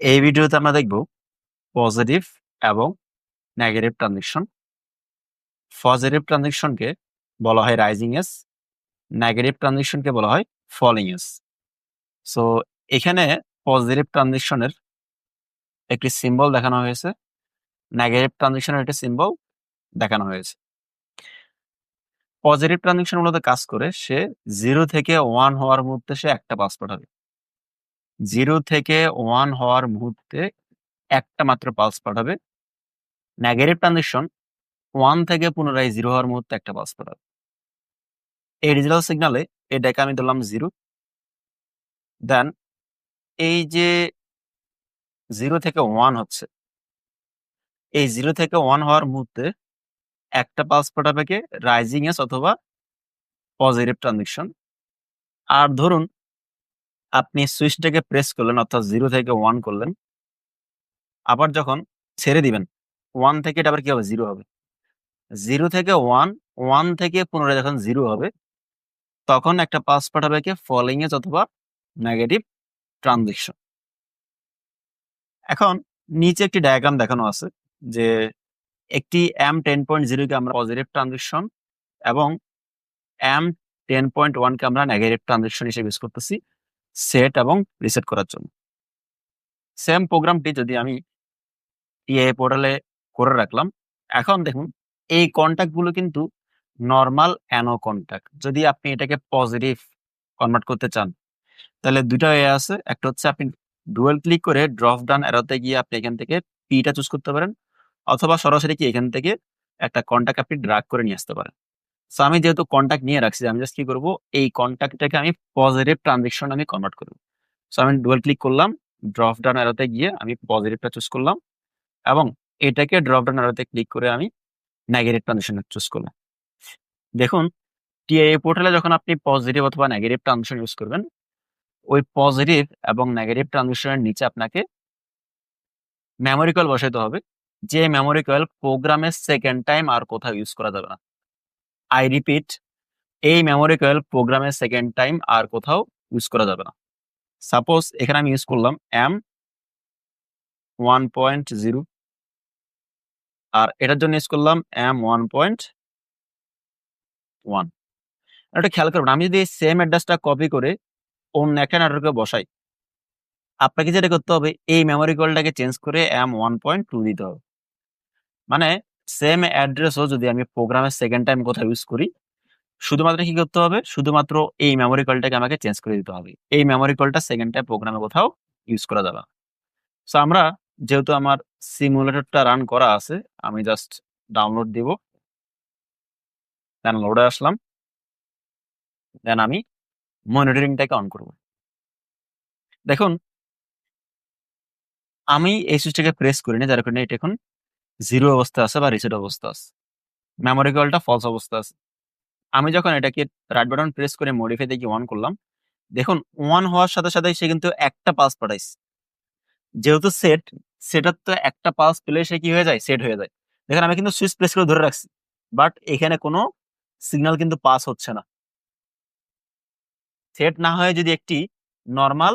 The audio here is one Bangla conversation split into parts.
এই ভিডিওতে আমরা দেখব পজিটিভ এবং নেগেটিভ ট্রানজেকশন পজিটিভ ট্রানজেকশনকে বলা হয় রাইজিং এস নেগেটিভ ট্রানজেকশনকে বলা হয় ফলিং এস সো এখানে পজিটিভ ট্রানজেকশনের একটি সিম্বল দেখানো হয়েছে নেগেটিভ ট্রানজেকশনের একটি সিম্বল দেখানো হয়েছে। পজিটিভ ট্রানজেকশন মূলত কাজ করে, সে জিরো থেকে ওয়ান হওয়ার মুহূর্তে সে একটা পাস পাঠাবে জিরো থেকে ওয়ান হওয়ার মুহূর্তে একটা মাত্র পালস পাঠাবে। নেগেটিভ ট্রানজেকশন ওয়ান থেকে পুনরায় জিরো হওয়ার মুহূর্তে একটা পালস পাঠাবে। এই ডিজিটাল সিগনালে এটাকে আমি ধরলাম জিরো দেন এই যে জিরো থেকে ওয়ান হচ্ছে, এই জিরো থেকে ওয়ান হওয়ার মুহূর্তে একটা পালস পাঠাবে কে? রাইজিং এস অথবা পজিটিভ ট্রানজেকশন আর ধরুন আপনি সুইচটাকে প্রেস করলেন, অর্থাৎ জিরো থেকে ওয়ান করলেন। আবার যখন ছেড়ে দিবেন ওয়ান থেকে এটা আবার কি হবে? জিরো হবে। জিরো থেকে ওয়ান ওয়ান থেকে পুনরায় যখন জিরো হবে, তখন একটা পাস পাঠাবে কে? ফলিং এজ অথবা নেগেটিভ ট্রানজেকশন এখন নিচে একটি ডায়াগ্রাম দেখানো আছে, যে একটি এম টেন পয়েন্ট জিরোকে আমরা পজিটিভ ট্রানজেকশন এবং এম টেন পয়েন্ট ওয়ানকে আমরা নেগেটিভ ট্রানজেকশন হিসেবে ইউজ করতেছি। সেট এবং রিসেট করার জন্য। সেম প্রোগ্রামটি যদি আমি টিআই পোর্টালে করে রাখলাম, এখন দেখুন, এই কন্ট্যাক্টগুলো কিন্তু নর্মাল অ্যানো কন্ট্যাক্ট যদি আপনি এটাকে পজিটিভ কনভার্ট করতে চান, তাহলে দুটো এ আছে। একটা হচ্ছে আপনি ডুয়েল ক্লিক করে ড্রপ ডান এরোতে গিয়ে আপনি এখান থেকে পিটা চুজ করতে পারেন, অথবা সরাসরি কি এখান থেকে একটা কন্ট্যাক্ট আপনি ড্রাগ করে নিয়ে আসতে পারেন। সো আমি যেহেতু কন্ট্যাক্ট নিয়ে রাখছি, আমি জাস্ট কি করব? এই কন্ট্যাক্টটাকে আমি পজিটিভ ট্রানজেকশন আমি কনভার্ট করব। সো আমি ডুয়েল ক্লিক করলাম ড্রপ ডাউন এরোতে গিয়ে আমি পজিটিভটা চুজ করলাম এবং এটাকে ড্রপ ডাউন এরোতে ক্লিক করে আমি নেগেটিভ ট্রানজেকশন চুজ করলাম। দেখুন টিআই পোর্টালে যখন আপনি পজিটিভ অথবা নেগেটিভ ট্রানজেকশন ইউজ করবেন, ওই পজিটিভ এবং নেগেটিভ ট্রানজেকশনের নিচে আপনাকে মেমোরি কয়েল বসাইতে হবে, যে মেমোরি কয়েল প্রোগ্রামের সেকেন্ড টাইম আর কোথাও ইউজ করা যাবে না। আই রিপিট এই মেমোরি কয়েল প্রোগ্রামের সেকেন্ড টাইম আর কোথাও ইউজ করা যাবে না। সাপোজ এখানে আমি ইউজ করলাম এম ওয়ান পয়েন্ট জিরো আর এটার জন্য ইউজ করলাম এম ওয়ান পয়েন্ট ওয়ান এটা খেয়াল করবেন, আমি যদি সেম অ্যাড্রেসটা কপি করে অন্য একটা নেটওয়ার্কে বসাই, আপনাকে যেটা করতে হবে, এই মেমোরি কলটাকে চেঞ্জ করে এম ওয়ান পয়েন্ট টু দিতে হবে। মানে সেম অ্যাড্রেসও যদি আমি প্রোগ্রামের সেকেন্ড টাইম কোথাও ইউজ করি, শুধুমাত্র কি করতে হবে? শুধুমাত্র এই মেমোরি কলটাকে আমাকে চেঞ্জ করে দিতে হবে। এই মেমোরি কলটা সেকেন্ড টাইম প্রোগ্রামে কোথাও ইউজ করা যাবে সো আমরা যেহেতু আমার সিমুলেটরটা রান করা আছে, আমি জাস্ট ডাউনলোড দিব। দেন লোডে আসলাম। দেন আমি মনিটরিংটাকে অন করব। দেখুন, আমি এই সুইচটাকে প্রেস করি না যার কারণে এটা এখন জিরো অবস্থা আছে বা রিসেট অবস্থা আছে। মেমোরি কলটা ফলস অবস্থা আছে। আমি যখন এটাকে রাইট বাটন প্রেস করে মডিফাই দিয়ে অন করলাম, দেখুন ওয়ান হওয়ার সাথে সাথে সে কিন্তু একটা পাস পাঠাইছে। যেহেতু সেট সেটার তো একটা পাস পেলে সে কি হয়ে যায়? সেট হয়ে যায়। দেখেন আমি কিন্তু সুইচ প্রেস করে ধরে রাখছি বাট এখানে কোনো সিগন্যাল কিন্তু পাস হচ্ছে না। সেট না হয়ে যদি একটি নর্মাল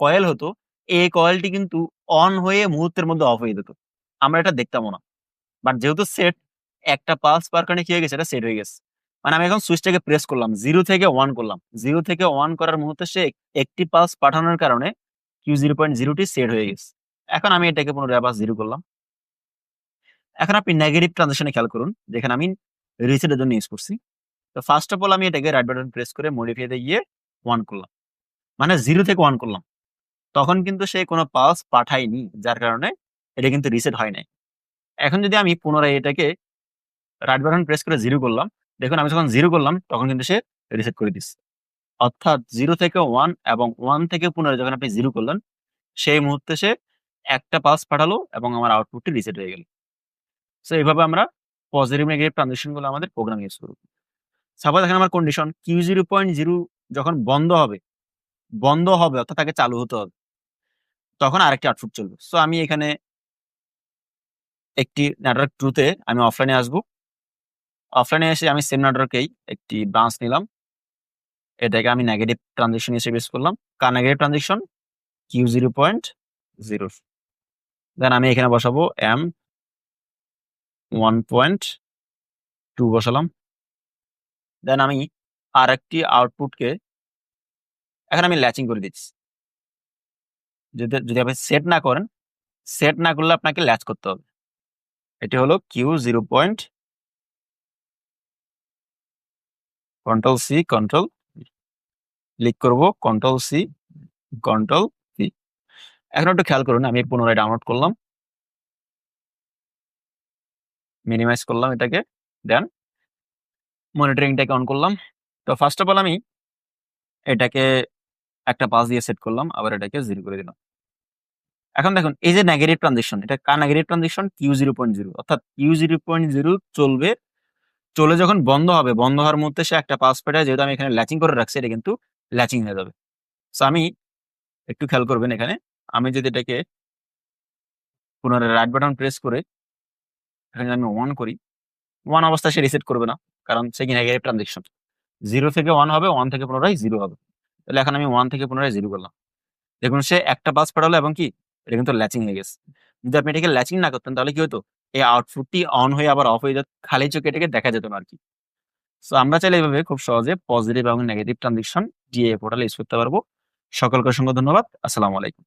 কয়েল হতো, এই কয়েলটি কিন্তু অন হয়ে মুহূর্তের মধ্যে অফ হয়ে যেত। আমরা এটা দেখতামও না। বাট যেহেতু সেট একটা পালস পার কারণে কি হয়ে গেছে? এটা সেট হয়ে গেছে। মানে আমি এখন সুইচটাকে প্রেস করলাম। জিরো থেকে ওয়ান করলাম। জিরো থেকে ওয়ান করার মুহূর্তে সে একটি পালস পাঠানোর কারণে কিউ জিরো পয়েন্ট জিরোটি সেট হয়ে গেছে। এখন আমি এটাকে পুনরায় আবার জিরো করলাম। এখন আপনি নেগেটিভ ট্রানজেকশনে খেয়াল করুন। যেখানে আমি রিসেটের জন্য ইউজ করছি। তো ফার্স্ট অফ অল আমি এটাকে রাইট বাটন প্রেস করে মডিফাইতে গিয়ে ওয়ান করলাম। মানে জিরো থেকে ওয়ান করলাম। তখন কিন্তু সে কোনো পালস পাঠায়নি, যার কারণে এটা কিন্তু রিসেট হয় নাই। এখন যদি আমি পুনরায় এটাকে রাইট বাটন প্রেস করে জিরো করলাম, দেখুন আমি যখন জিরো করলাম, তখন কিন্তু সে রিসেট করে দিচ্ছে। অর্থাৎ জিরো থেকে ওয়ান এবং ওয়ান থেকে পুনরায় যখন আপনি জিরো করলেন, সেই মুহূর্তে সে একটা পাস পাঠালো এবং আমার আউটপুটটি রিসেট হয়ে গেল। সো এইভাবে আমরা পজিটিভ নেগেটিভ ট্রানজেকশনগুলো আমাদের প্রোগ্রাম ইউজ করব সাপোজ এখানে আমার condition Q zero point zero যখন বন্ধ হবে বন্ধ হবে অর্থাৎ তাকে চালু হতে হবে, তখন আরেকটি আউটপুট চলবে। সো আমি এখানে একটি নেটওয়ার্ক ট্রুতে আমি অফলাইনে আসব। অফলাইনে এসে আমি সেম নেটওয়ার্কেই একটি ব্রাঞ্চ নিলাম। এটাকে আমি নেগেটিভ ট্রানজেকশন হিসেবে ইউজ করলাম। কার negative transaction Q zero point zero then আমি এখানে বসাবো এম ওয়ান পয়েন্ট টু বসালাম। দেন আমি আর একটি আউটপুটকে এখন আমি ল্যাচিং করে দিচ্ছি। যদি যদি আপনি সেট না করেন সেট না করলে আপনাকে ল্যাচ করতে হবে। এটি হলো Q zero point control C control click করব কন্ট্রোল সি কন্ট্রোল সি এখন একটু খেয়াল করুন, আমি পুনরায় ডাউনলোড করলাম। মিনিমাইজ করলাম এটাকে দেন মনিটরিংটাকে অন করলাম। তো ফার্স্ট অফ অল আমি এটাকে একটা পাস দিয়ে সেট করলাম, আবার এটাকে জিরো করে দিলাম। এখন দেখুন, এই যে নেগেটিভ ট্রানজেকশন এটা কার negative transition Q zero point zero অর্থাৎ কিউ জিরো পয়েন্ট জিরো চলবে, চলে যখন বন্ধ হবে, বন্ধ হওয়ার মধ্যে সে একটা পাস পেটায়, যেহেতু আমি এখানে ল্যাচিং করে রাখছি, এটা কিন্তু ল্যাচিং হয়ে যাবে। সো আমি একটু খেয়াল করবেন এখানে, আমি যদি এটাকে পুনরায় রাইট বাটন প্রেস করে, এখানে আমি ওয়ান করি ওয়ান অবস্থায় সে রিসেট করবে না, কারণ সে কি নেগেটিভ ট্রানজেকশন জিরো থেকে ওয়ান হবে ওয়ান থেকে পুনরায় জিরো হবে। তাহলে এখন আমি ওয়ান থেকে পুনরায় জিরো করলাম। দেখুন, সে একটা পাস পাঠালো এবং কি? এটা কিন্তু ল্যাচিং হয়ে গেছে। যদি আপনি এটাকে ল্যাচিং না করতেন, তাহলে কি হতো? এই আউটপুটটি অন হয়ে আবার অফ হয়ে যেত, খালি চোখে এটাকে দেখা যেত না আর কি। সো আমরা চাইলে এইভাবে খুব সহজে পজিটিভ এবং নেগেটিভ ট্রানজেকশন ডিএ পোর্টালে ইউজ করতে পারব। সকলকে অসংখ্য ধন্যবাদ। আসসালামু আলাইকুম।